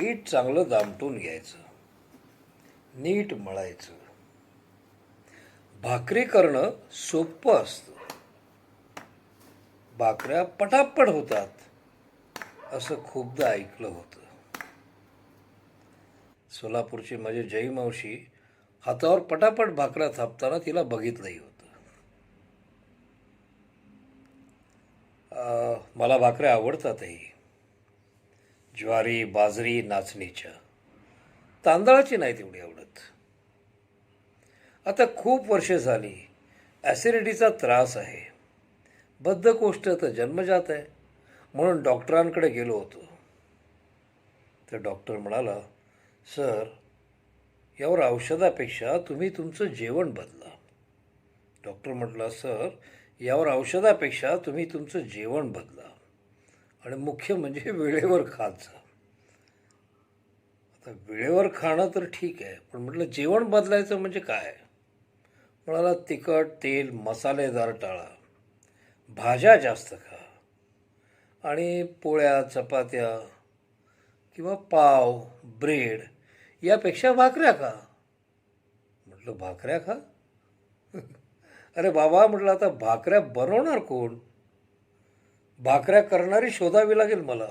पीठ चांगलं दामटून घ्यायचं. नीट मळायचं. भाकरी करणं सोपं असतं. भाकऱ्या पटापट होतात असं खूपदा ऐकलं होतं. सोलापूरची माझी जई मावशी हातावर पटापट भाकऱ्या थापताना तिला बघितलंही होतं. मला भाकऱ्या आवडतातही. ज्वारी बाजरी नाचणीच्या. तांदळाची नाही तेवढी आवडत. आता खूप वर्षे झाली ॲसिडिटीचा त्रास आहे. बद्धकोष्ठ तर जन्मजात आहे. म्हणून डॉक्टरांकडे गेलो होतो. तर डॉक्टर म्हणाला सर यावर औषधापेक्षा तुम्ही तुमचं जेवण बदला. डॉक्टर म्हटला सर यावर औषधापेक्षा तुम्ही तुमचं जेवण बदला. आणि मुख्य म्हणजे वेळेवर खात जा आता वेळेवर खाणं तर ठीक आहे पण म्हटलं जेवण बदलायचं म्हणजे काय? म्हणाला तिखट तेल मसालेदार टाळा. भाज्या जास्त खा. आणि पोळ्या चपात्या किंवा पाव ब्रेड यापेक्षा भाकऱ्या खा. म्हटलं भाकऱ्या खा? अरे बाबा म्हटलं आता भाकऱ्या बनवणार कोण? भाकऱ्या करणारी शोधावी लागेल मला.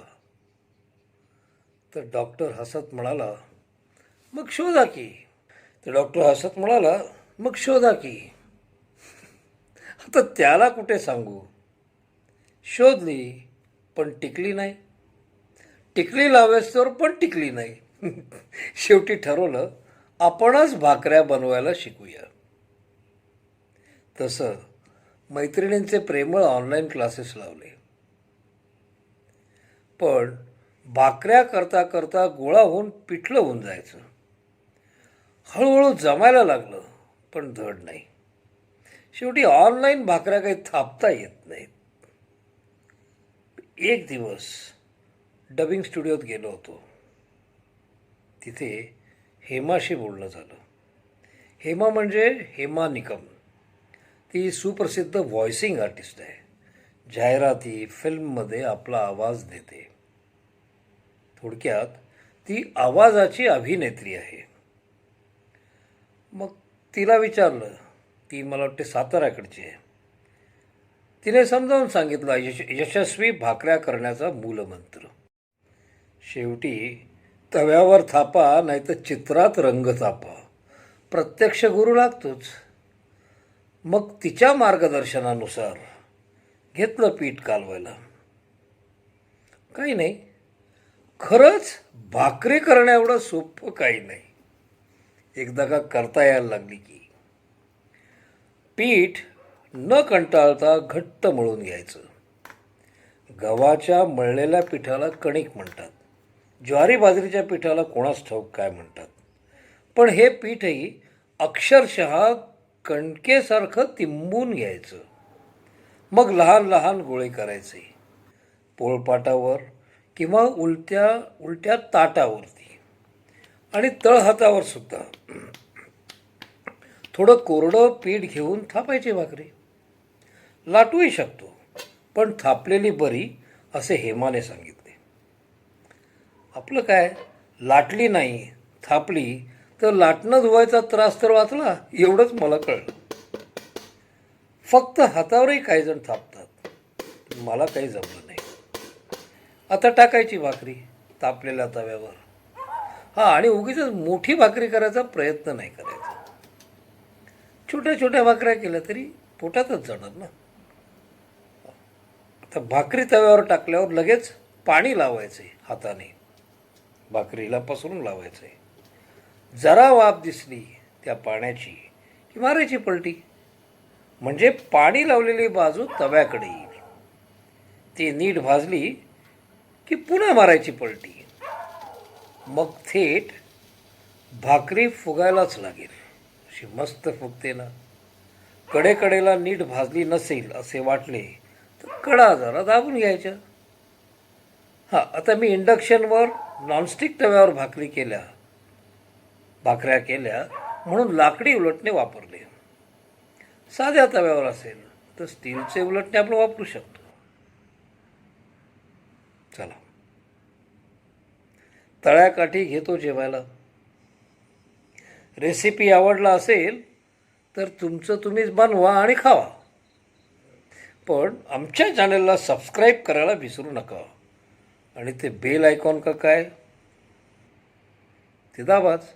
तर डॉक्टर हसत म्हणाला मग शोधा की. तर डॉक्टर हसत म्हणाला मग शोधा की. आता त्याला कुठे सांगू? शोधली पण टिकली नाही. टिकली लावेस तर पण टिकली नाही. शेवटी ठरवलं आपणच भाकऱ्या बनवायला शिकूया. तसं मैत्रिणींचे प्रेमळ ऑनलाईन क्लासेस लावले. पण भाकऱ्या करता करता गोळा होऊन पिठलं होऊन जायचं. हळूहळू जमायला लागलं पण धड नाही. शेवटी ऑनलाईन भाकऱ्या काही थापता येत नाहीत. एक दिवस डबिंग स्टुडिओत गेलो होतो. तिथे हेमाशी बोलणं झालं. हेमा म्हणजे हेमा निकम. ती सुप्रसिद्ध व्हॉइसिंग आर्टिस्ट आहे. जाहिराती फिल्ममध्ये आपला आवाज देते. थोडक्यात ती आवाजाची अभिनेत्री आहे. मग तिला विचारलं ती मला वाटते साताऱ्याकडची आहे. तिने समजावून सांगितलं यश यशस्वी भाकऱ्या करण्याचा मूलमंत्र. शेवटी तव्यावर थापा नाहीतर चित्रात रंग थापा प्रत्यक्ष गुरु लागतोच. मग तिच्या मार्गदर्शनानुसार घेतलं पीठ कालवायला. काही नाही खरंच भाकरी करणं एवढं सोपं काही नाही. एकदा का करता यायला लागली की. पीठ न कंटाळता घट्ट मळून घ्यायचं. गव्हाच्या मळलेल्या पिठाला कणिक म्हणतात. ज्वारी बाजरीच्या पिठाला कोणास ठाऊक काय म्हणतात. पण हे पीठही अक्षरशः कणकेसारखं तिंबून घ्यायचं. मग लहान लहान गोळे करायचे. पोळपाटावर किंवा उलट्या उलट्या ताटावरती. आणि तळहातावर सुद्धा. थोडं कोरडं पीठ घेऊन थापायची भाकरी. लाटूही शकतो पण थापलेली बरी असे हेमाने सांगितले. आपलं काय? लाटली नाही थापली. तर लाटणं धुवायचा त्रास तर वाचला एवढंच मला कळलं. फक्त हातावरही काही जण थापतात. मला काही जमलं नाही. आता टाकायची भाकरी तापलेल्या तव्यावर. हां आणि उगीच मोठी भाकरी करायचा प्रयत्न नाही करायचा. छोट्या छोट्या भाकऱ्या केल्या तरी पोटातच जाणार ना. आता भाकरी तव्यावर टाकल्यावर लगेच पाणी लावायचे हाताने. भाकरीला पसरून लावायचं. आहे जरा वाफ दिसली त्या पाण्याची की मारायची पलटी. म्हणजे पाणी लावलेली बाजू तव्याकडे येईल. ती नीट भाजली की पुन्हा मारायची पलटी. मग थेट भाकरी फुगायलाच लागेल. अशी मस्त फुगते ना. कडेकडेला नीट भाजली नसेल असे वाटले तर कडा जरा दाबून घ्यायच्या. हां आता मी इंडक्शनवर नॉनस्टिक तव्यावर भाकरी केल्या. भाकऱ्या केल्या म्हणून लाकडी उलटणे वापरले. साध्या तव्यावर असेल तर स्टीलचे उलटणे आपण वापरू शकतो. चला. तळ्याकाठी घेतो जेवायला. रेसिपी आवडला असेल तर तुमचं तुम्हीच बनवा आणि खावा. पण आमच्या चॅनलला सबस्क्राईब करायला विसरू नका. आणि ते बेल आयकॉन का काय? ते दाबाच.